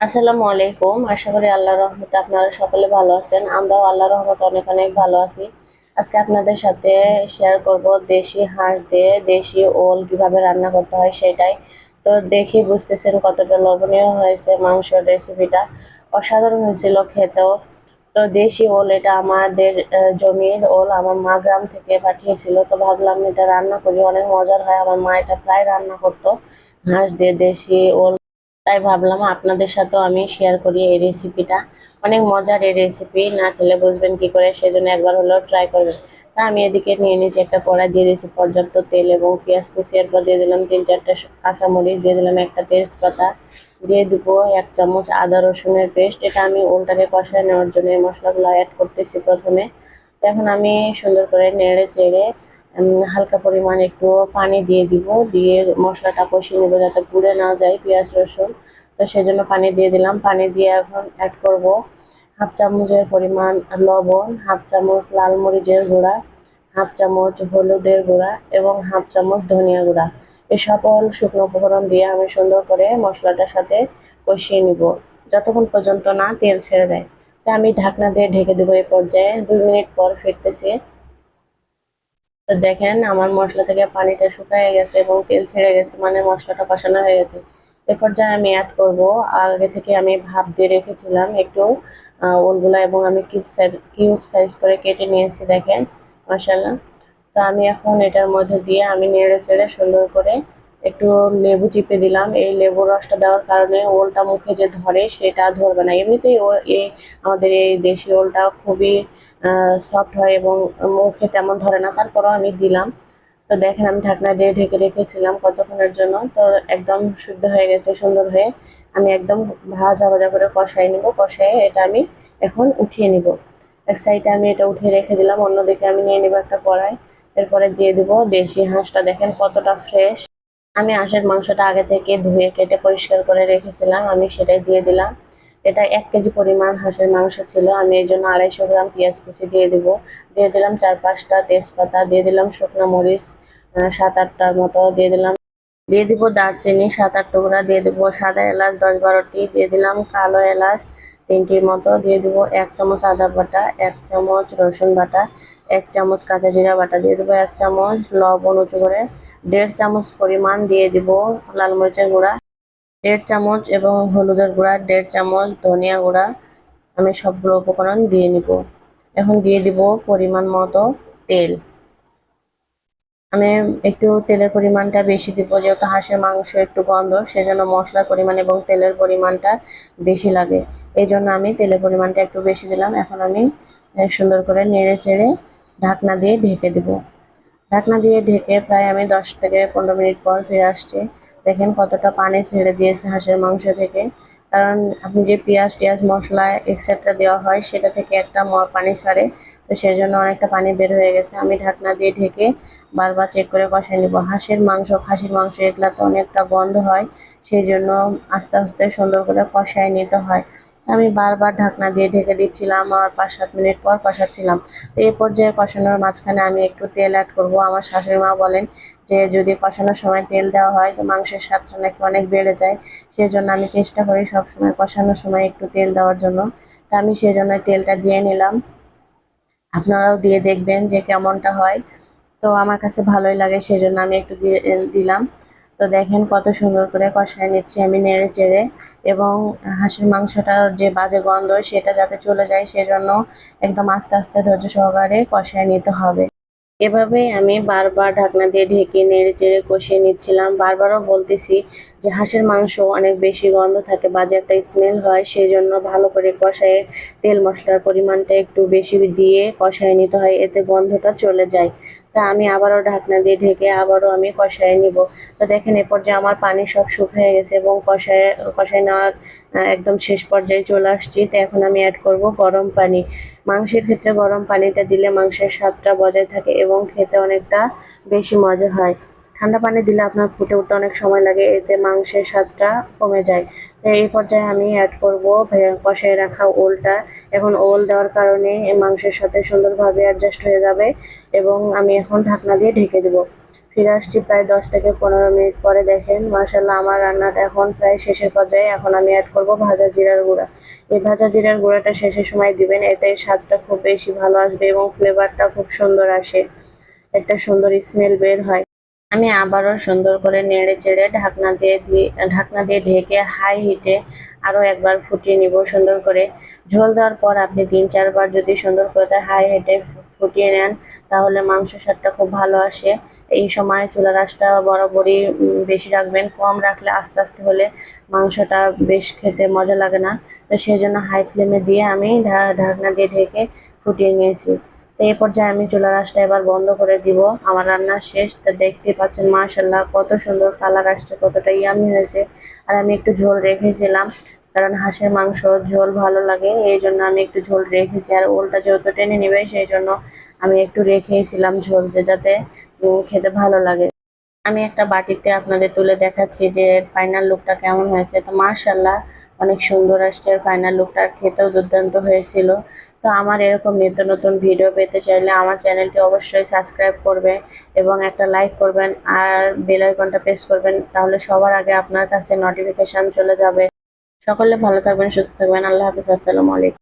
আসসালামু আলাইকুম। আশা করি আল্লাহ রহমতে আপনারা সকলে ভালো আছেন। আমরাও আল্লাহ রহমতে অনেক অনেক ভালো আছি। আজকে আপনাদের সাথে শেয়ার করব দেশি হাঁস দিয়ে দেশি ওল কীভাবে রান্না করতে হয় সেটাই। তো দেখি বুঝতেছেন কতটা লবণীয় হয়েছে মাংসের রেসিপিটা অসাধারণ হয়েছিল খেতেও। তো দেশি ওল এটা আমাদের জমির ওল আমার মা গ্রাম থেকে পাঠিয়েছিল। তো ভাবলাম এটা রান্না করি। অনেক মজার হয়। আমার মা এটা প্রায় রান্না করতো। হাঁস দিয়ে দেশি ওল তাই ভাবলাম আপনাদের সাথেও আমি শেয়ার করি এই রেসিপিটা অনেক মজার এই রেসিপি না খেলে বুঝবেন কি করে, সেজন্য একবার হলেও ট্রাই করবেন। তা আমি এদিকে নিয়ে নিয়েছি একটা কড়াই, দিয়ে দিয়েছি পর্যাপ্ত তেল এবং পেঁয়াজ কুচি, এরপর দিয়ে দিলাম তিন চারটে কাঁচামরিচ, দিয়ে দিলাম একটা তেজপাতা, দিয়ে দিব এক চামচ আদা রসুনের পেস্ট এটা আমি ওলটাকে কষায় নেওয়ার জন্য এই মশলাগুলো অ্যাড করতেছি প্রথমে। এখন আমি সুন্দর করে নেড়ে চেড়ে হালকা পরিমাণ একটু পানি দিয়ে দিব। দিয়ে মশলাটা কষিয়ে নেব যাতে পুড়ে না যায়, পেঁয়াজ, রসুন। তো সেই জন্য পানি দিয়ে দিলাম। পানি দিয়ে এখন অ্যাড করব হাফ চামচের পরিমাণ লবণ, হাফ চামচ লাল মরিচের গুঁড়া, হাফ চামচ হলুদের গুঁড়া এবং হাফ চামচ ধনিয়া গুঁড়া। এই সকল শুকনো উপকরণ দিয়ে আমি সুন্দর করে মশলাটার সাথে কষিয়ে নিব। যতক্ষণ পর্যন্ত না তেল ছেড়ে দেয় তা আমি ঢাকনা দিয়ে ঢেকে দেবো এই পর্যায়ে। দুই মিনিট পর ফিরতেছি। তো দেখেন, আমার মশলা থেকে পানিটা শুকায় গেছে এবং তেল ছেড়ে গেছে মানে মশলাটা কষানো হয়ে গেছে। এরপর যা আমি অ্যাড করব। আগে থেকে আমি ভাব দিয়ে রেখেছিলাম একটু ওলগুলা এবং আমি কিউব সাইজ কিউব সাইজ করে কেটে নিয়েছি, দেখেন মশালা তো আমি এখন এটার মধ্যে দিয়ে আমি নেড়ে চেড়ে সুন্দর করে একটু লেবু চিপে দিলাম। এই লেবুর রসটা দেওয়ার কারণে ওলটা মুখে যে ধরে সেটা ধরবে না। এমনিতেই ও এই আমাদের এই দেশি ওলটা খুবই সফট হয় এবং মুখে তেমন ধরে না। তারপরেও আমি দিলাম। তো দেখেন আমি ঢাকনা দিয়ে ঢেকে রেখেছিলাম কতক্ষণের জন্য। তো একদম শুদ্ধ হয়ে গেছে, সুন্দর হয়ে। আমি একদম ভাজা ভাজা করে কষাই নেব। কষাই এটা আমি এখন উঠিয়ে নিব। এক সাইডে আমি এটা উঠিয়ে রেখে দিলাম। অন্যদিকে আমি নিয়ে নিব একটা কড়াই। এরপরে দিয়ে দিব দেশি হাঁসটা। দেখেন কতটা ফ্রেশ আমি হাঁসের মাংসটা আগে থেকে ধুয়ে কেটে পরিষ্কার করে রেখেছিলাম, আমি সেটাই দিয়ে দিলাম। এটা এক কেজি পরিমাণ হাঁসের মাংস ছিল, আমি এই জন্য আড়াইশো গ্রাম পেঁয়াজ কুচি দিয়ে দিব। দিয়ে দিলাম চার পাঁচটা তেজপাতা, দিয়ে দিলাম শুকনো মরিচ সাত আটটার মতো দিয়ে দিলাম। দিয়ে দিব দারচিনি, সাত আট টুকরা, দিয়ে দিব সাদা এলাচ, দশ বারোটি, দিয়ে দিলাম কালো এলাচ তিনটির মতো দিয়ে দিব এক চামচ আদা বাটা, এক চামচ রসুন বাটা, এক চামচ কাঁচা জিরা বাটা। দিয়ে দেবো এক চামচ লবণ উঁচু করে, দেড় চামচ পরিমাণ দিয়ে দিব লাল মরিচের গুঁড়া, দেড় চামচ এবং হলুদের গুঁড়া, দেড় চামচ ধনিয়া গুঁড়া। আমি সবগুলো উপকরণ দিয়ে নিব। এখন দিয়ে দিব পরিমাণ মতো তেল। আমি একটু তেলের পরিমাণটা বেশি দিব, যেহেতু হাঁসের মাংস একটু গন্ধ, সেজন্য মশলার পরিমাণ এবং তেলের পরিমাণটা বেশি লাগে। এই জন্য আমি তেলের পরিমাণটা একটু বেশি দিলাম। এখন আমি সুন্দর করে নেড়ে চেড়ে ঢাকনা দিয়ে ঢেকে দিব। ঢাকনা দিয়ে ঢেকে প্রায় আমি দশ থেকে পনেরো মিনিট পর ফিরে আসছি। দেখেন কতটা পানি ছেড়ে দিয়েছে হাঁসের মাংস থেকে। কারণ আপনি যে পেঁয়াজ টিয়াজ, মশলা এক্সেট্রা দেওয়া হয়, সেটা থেকে একটা পানি ছাড়ে। তো সেই জন্য অনেকটা পানি বের হয়ে গেছে। আমি ঢাকনা দিয়ে ঢেকে বারবার চেক করে কষাই নিব। হাঁসের মাংস, খাসির মাংস এগুলা তো অনেকটা গন্ধ হয় সেই জন্য আস্তে আস্তে সুন্দর করে কষায় নিতে হয়। আমি বারবার ঢাকনা দিয়ে ঢেকে দিচ্ছিলাম, আর পাঁচ সাত মিনিট পর কষাচ্ছিলাম। তো এই পর্যায়ে কষানোর মাঝখানে আমি একটু তেল অ্যাড করব। আমার শাশুড়ি মা বলেন যে, যদি কষানোর সময় তেল দেওয়া হয়, তো মাংসের স্বাদটা নাকি অনেক বেড়ে যায়। সেই জন্য আমি চেষ্টা করি সবসময় কষানোর সময় একটু তেল দেওয়ার জন্য। তা আমি সেই জন্য তেলটা দিয়ে নিলাম। আপনারাও দিয়ে দেখবেন যে কেমনটা হয়। তো আমার কাছে ভালোই লাগে, সেজন্য আমি একটু দিয়ে দিলাম। তো দেখেন কত সুন্দর করে কষায় নিচ্ছি আমি নেড়ে চেড়ে এবং হাঁসের মাংসটার যে বাজে গন্ধ সেটা যাতে চলে যায় সেজন্য একদম আস্তে আস্তে ধৈর্য সহকারে কষায় নিতে হবে। এভাবেই আমি বারবার ঢাকনা দিয়ে ঢেকে নেড়ে চেড়ে কষিয়ে নিচ্ছিলাম। বারবারও বলতেছি যে হাঁসের মাংস অনেক বেশি গন্ধ থাকে, বাজে একটা স্মেল হয় সেই জন্য ভালো করে কষায়ে তেল মশলার পরিমাণটা একটু বেশি দিয়ে কষায় নিতে হয়, এতে গন্ধটা চলে যায়। তা আমি আবারও ঢাকনা দিয়ে ঢেকে আবারও আমি কষায় নিব। তো দেখেন, এ পর্যায়ে আমার পানি সব শুকিয়ে গেছে এবং কষায় কষায় নেওয়ার একদম শেষ পর্যায়ে চলে আসছি। তো এখন আমি অ্যাড করব গরম পানি। মাংসের ক্ষেত্রে গরম পানিটা দিলে মাংসের স্বাদটা বজায় থাকে এবং খেতে অনেকটা বেশি মজা হয়। ঠান্ডা পানি দিলে আপনার ফুটে উঠতে অনেক সময় লাগে, এতে মাংসের স্বাদটা কমে যায়। তো এই পর্যায়ে আমি অ্যাড করব কষায় রাখা ওলটা। এখন ওল দেওয়ার কারণে মাংসের সাথে সুন্দরভাবে অ্যাডজাস্ট হয়ে যাবে এবং আমি এখন ঢাকনা দিয়ে ঢেকে দেবো। ফিরে আসছি প্রায় দশ থেকে পনেরো মিনিট পরে দেখেন মাসাল্লাহ আমার রান্নাটা এখন প্রায় শেষের পর্যায়ে। এখন আমি অ্যাড করব ভাজা জিরার গুঁড়া। এই ভাজা জিরার গুঁড়াটা শেষের সময় দিবেন, এতে স্বাদটা খুব বেশি ভালো আসবে এবং ফ্লেভারটা খুব সুন্দর আসে। একটা সুন্দর স্মেল বের হয়। আমি আবারও সুন্দর করে নেড়ে চেড়ে ঢাকনা দিয়ে দিয়ে, ঢাকনা দিয়ে ঢেকে হাই হিটে আরও একবার ফুটিয়ে নিব সুন্দর করে। ঝোল দেওয়ার পর আপনি তিন, চারবার যদি সুন্দর করে হাই হিটে ফুটিয়ে নেন, তাহলে মাংস স্বাদটা খুব ভালো আসে। এই সময় চুলা আঁচটা বরাবরই বেশি রাখবেন। কম রাখলে আস্তে আস্তে হলে মাংসটা বেশ খেতে মজা লাগে না। তো সেই জন্য হাই ফ্লেমে দিয়ে আমি ঢাকনা দিয়ে ঢেকে ফুটিয়ে নিয়েছি। তো এই পর্যায়ে আমি চুলা রাসটা এবার বন্ধ করে দিব। আমার রান্না শেষ। তা দেখতে পাচ্ছেন মাশাল্লাহ কত সুন্দর কালার আসছে, কতটা ইয়ামি হয়েছে। আর আমি একটু ঝোল রেখেছিলাম, কারণ হাঁসের মাংস ঝোল ভালো লাগে, এই জন্য আমি একটু ঝোল রেখেছি। আর ওলটা যেহেতু টেনে নেবে, সেই জন্য আমি একটু রেখেছিলাম ঝোল যে যাতে খেতে ভালো লাগে। আমি একটা বাটিতে আপনাদের তুলে দেখাচ্ছি যে ফাইনাল লুকটা কেমন হয়েছে। তো মাশাল্লাহ অনেক সুন্দর আসছে ফাইনাল লুকটা খেতেও দুর্দান্ত হয়েছিল। তো আমার এরকম নিত্য নতুন ভিডিও পেতে চাইলে আমার চ্যানেলটি অবশ্যই সাবস্ক্রাইব করবে এবং একটা লাইক করবেন আর বেল আইকনটা প্রেস করবেন, তাহলে সবার আগে আপনার কাছে নোটিফিকেশন চলে যাবে। সকলে ভালো থাকবেন, সুস্থ থাকবেন। আল্লাহ হাফিজ, আসসালামু আলাইকুম।